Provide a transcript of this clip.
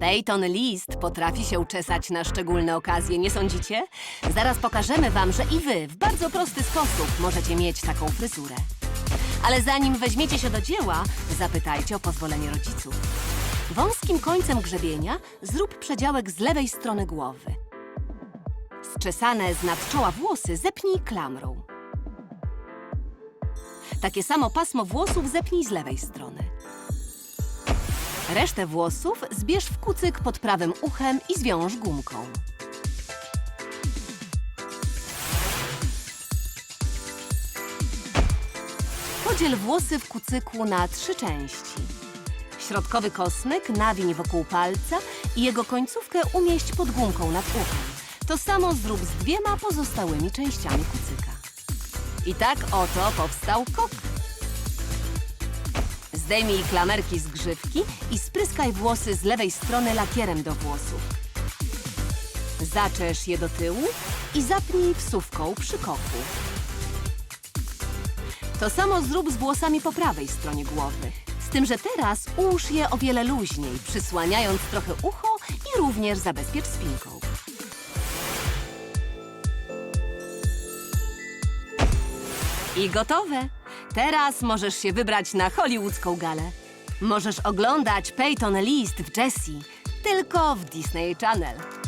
Peyton List potrafi się uczesać na szczególne okazje, nie sądzicie? Zaraz pokażemy wam, że i wy w bardzo prosty sposób możecie mieć taką fryzurę. Ale zanim weźmiecie się do dzieła, zapytajcie o pozwolenie rodziców. Wąskim końcem grzebienia zrób przedziałek z lewej strony głowy. Zczesane z nadczoła włosy zepnij klamrą. Takie samo pasmo włosów zepnij z lewej strony. Resztę włosów zbierz w kucyk pod prawym uchem i zwiąż gumką. Podziel włosy w kucyku na trzy części. Środkowy kosmyk nawiń wokół palca i jego końcówkę umieść pod gumką nad uchem. To samo zrób z dwiema pozostałymi częściami kucyka. I tak oto powstał kok. Zdejmij klamerki z grzywki i spryskaj włosy z lewej strony lakierem do włosów. Zaczesz je do tyłu i zapnij wsówką przy koku. To samo zrób z włosami po prawej stronie głowy. Z tym, że teraz ułóż je o wiele luźniej, przysłaniając trochę ucho i również zabezpiecz spinką. I gotowe. Teraz możesz się wybrać na hollywoodzką galę. Możesz oglądać Peyton List w Jessie, tylko w Disney Channel.